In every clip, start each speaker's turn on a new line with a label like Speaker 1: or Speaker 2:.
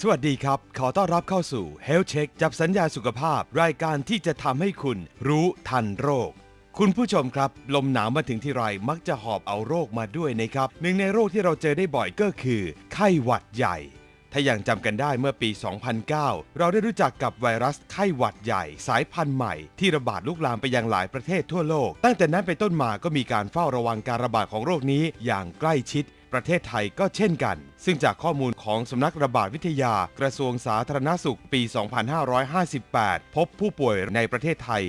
Speaker 1: สวัสดีครับ ขอต้อนรับเข้าสู่ Health Check จับสัญญาสุขภาพ รายการที่จะทำให้คุณรู้ทันโรค คุณผู้ชมครับ ลมหนาวมาถึงที่ไรมักจะหอบเอาโรคมาด้วยนะครับ หนึ่งในโรคที่เราเจอได้บ่อยก็คือ ไข้หวัดใหญ่ ถ้ายังจำกันได้เมื่อปี 2009 เราได้รู้จักกับไวรัสไข้หวัดใหญ่ สายพันธุ์ใหม่ ที่ระบาดลุกลามไปยังหลายประเทศทั่วโลก ตั้งแต่นั้นไปต้นมาก็มีการเฝ้าระวังการระบาดของโรคนี้อย่างใกล้ชิด ประเทศไทยก็เช่นกัน ซึ่งจากข้อมูลของสำนักระบาดวิทยากระทรวงสาธารณสุขปี 2558 พบผู้ป่วยในประเทศไทย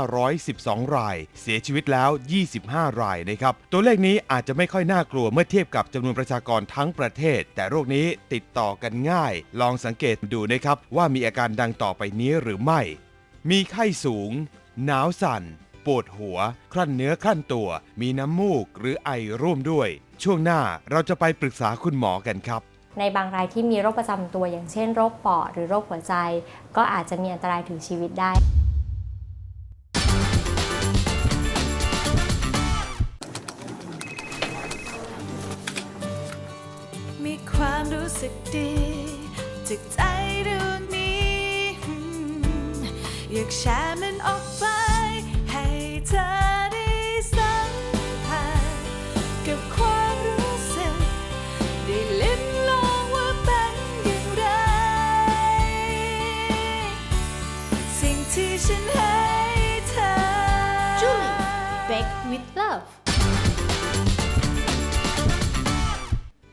Speaker 1: 53,512 ราย เสียชีวิตแล้ว 25 รายนะครับ ตัวเลขนี้อาจจะไม่ค่อยน่ากลัวเมื่อเทียบกับจำนวนประชากรทั้งประเทศ แต่โรคนี้ติดต่อกันง่าย ลองสังเกตดูนะครับว่ามีอาการดังต่อไปนี้หรือไม่ มีไข้สูง หนาวสั่น ปวดหัว ครั่นเนื้อครั่นตัว มีน้ำมูกหรือไอร่วมด้วย ช่วงหน้าเราจะไปปรึกษาคุณหมอกันครับ
Speaker 2: ในบางรายที่มีโรคประจำตัวอย่างเช่นโรคปอดหรือโรคหัวใจ ก็อาจจะมีอันตรายถึงชีวิตได้
Speaker 3: มีความรู้สึกดีจากใจดวงนี้อืมอยากแชร์มันออกไป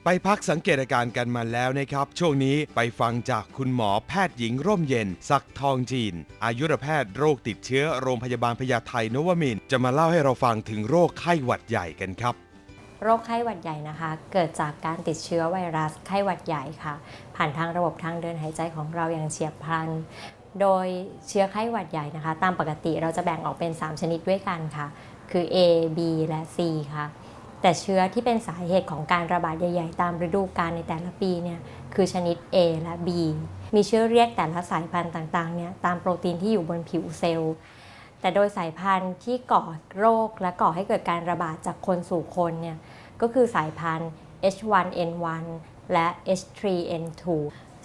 Speaker 3: ไป
Speaker 1: พักสังเกตอาการกันมาแล้วนะครับ ช่วงนี้ไปฟังจากคุณหมอแพทย์หญิงร่มเย็นศักทองจีน อายุรแพทย์โรคติดเชื้อโรงพยาบาลพญาไทนวมินทร์จะมาเล่าให้เราฟังถึงโรคไข้หวัดใหญ่กันครับ
Speaker 2: โรคไข้หวัดใหญ่นะคะ เกิดจากการติดเชื้อไวรัสไข้หวัดใหญ่ค่ะ ผ่านทางระบบทางเดินหายใจของเราอย่างเฉียบพลันโดยเชื้อไข้หวัดใหญ่นะคะ ตามปกติเราจะแบ่งออกเป็น 3 ชนิดด้วยกันค่ะ คือ A B และ C ค่ะ แต่เชื้อที่เป็นสาเหตุของการระบาดใหญ่ ๆ ตามฤดูกาลในแต่ละปีเนี่ยคือชนิด A และ B มีชื่อเรียกแต่ละสายพันธุ์ต่างๆเนี่ยตามโปรตีนที่อยู่บนผิวเซลล์ แต่โดยสายพันธุ์ที่ก่อโรคและก่อให้เกิดการระบาดจากคนสู่คนเนี่ยก็คือสายพันธุ์ H1N1 และ H3N2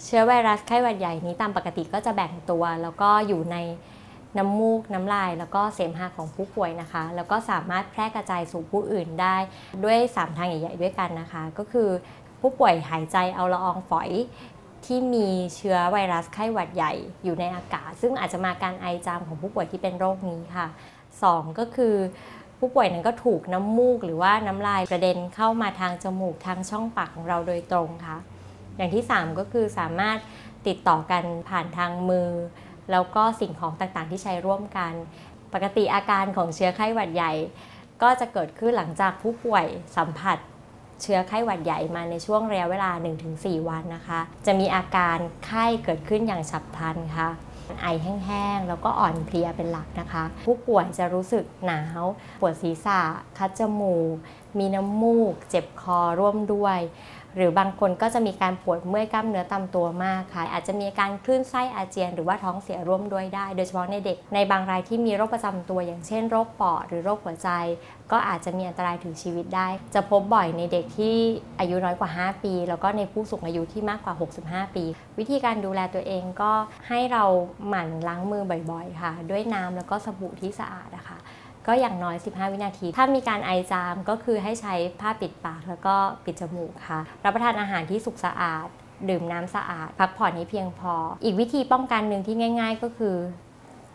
Speaker 2: เชื้อไวรัสไข้หวัดใหญ่นี้ตามปกติก็จะแบ่งตัว แล้วก็อยู่ใน น้ำมูก น้ำลาย แล้วก็เสมหะของผู้ป่วยนะคะ แล้วก็สามารถแพร่กระจายสู่ผู้อื่นได้ด้วย 3 ทางใหญ่ ๆ ด้วยกันนะคะ ก็คือผู้ป่วยหายใจเอาละอองฝอยที่มีเชื้อไวรัสไข้หวัดใหญ่อยู่ในอากาศ ซึ่งอาจจะมาการไอจามของผู้ป่วยที่เป็นโรคนี้ค่ะ 2 ก็คือผู้ป่วยนั้นก็ถูกน้ำมูกหรือว่าน้ำลายกระเด็นเข้ามาทางจมูกทางช่องปากของเราโดยตรงค่ะ อย่างที่ 3 ก็คือสามารถติดต่อกันผ่านทางมือ แล้วก็สิ่งของต่างๆ ที่ใช้ร่วมกัน ปกติอาการของเชื้อไข้หวัดใหญ่ ก็จะเกิดขึ้นหลังจากผู้ป่วยสัมผัสเชื้อไข้หวัดใหญ่มาในช่วงระยะเวลา 1-4 วันนะคะ จะมีอาการไข้เกิดขึ้นอย่างฉับพลันค่ะ ไอแห้งๆ แล้วก็อ่อนเพลียเป็นหลักนะคะ ผู้ป่วยจะรู้สึกหนาว ปวดศีรษะ คัดจมูก มีน้ำมูก เจ็บคอร่วมด้วย หรือบางคนก็จะมีการปวดเมื่อยกล้ามเนื้อตามตัวมากค่ะ อาจจะมีอาการคลื่นไส้อาเจียน หรือว่าท้องเสียร่วมด้วยได้ โดยเฉพาะในเด็ก ในบางรายที่มีโรคประจำตัว อย่างเช่นโรคปอดหรือโรคหัวใจ ก็อาจจะมีอันตรายถึงชีวิตได้ จะพบบ่อยในเด็กที่อายุน้อยกว่า 5 ปี แล้วก็ในผู้สูงอายุที่มากกว่า 65 ปี วิธีการดูแลตัวเองก็ให้เราหมั่นล้างมือบ่อยๆ ค่ะ ด้วยน้ำแล้วก็สบู่ที่สะอาดนะคะ ก็อย่างน้อย 15 วินาที ถ้ามีการไอจามก็คือให้ใช้ผ้าปิดปากแล้วก็ปิดจมูกค่ะ รับประทานอาหารที่สุกสะอาด ดื่มน้ำสะอาด พักผ่อนให้เพียงพอ อีกวิธีป้องกันหนึ่งที่ง่าย ๆ ก็คือ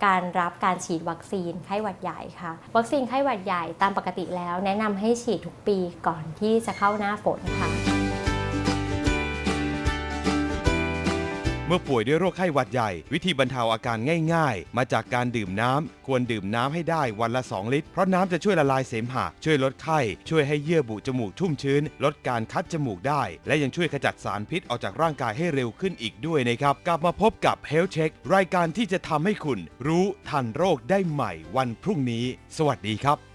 Speaker 2: การรับการฉีดวัคซีนไข้หวัดใหญ่ค่ะ วัคซีนไข้หวัดใหญ่ตามปกติแล้ว แนะนำให้ฉีดทุกปีก่อนที่จะเข้าหน้าฝนค่ะ
Speaker 1: เมื่อป่วยด้วยโรคไข้หวัดใหญ่ วิธีบรรเทาอาการง่าย ๆ มาจากการดื่มน้ำควรดื่มน้ำให้ได้วันละ 2 ลิตร เพราะน้ำจะช่วยละลายเสมหะ ช่วยลดไข้ ช่วยให้เยื่อบุจมูกชุ่มชื้น ลดการคัดจมูกได้ และยังช่วยขจัดสารพิษออกจากร่างกายให้เร็วขึ้นอีกด้วยนะครับ กลับมาพบกับ Health Check รายการที่จะทำให้คุณ รู้ทันโรคได้ใหม่วันพรุ่งนี้ สวัสดีครับ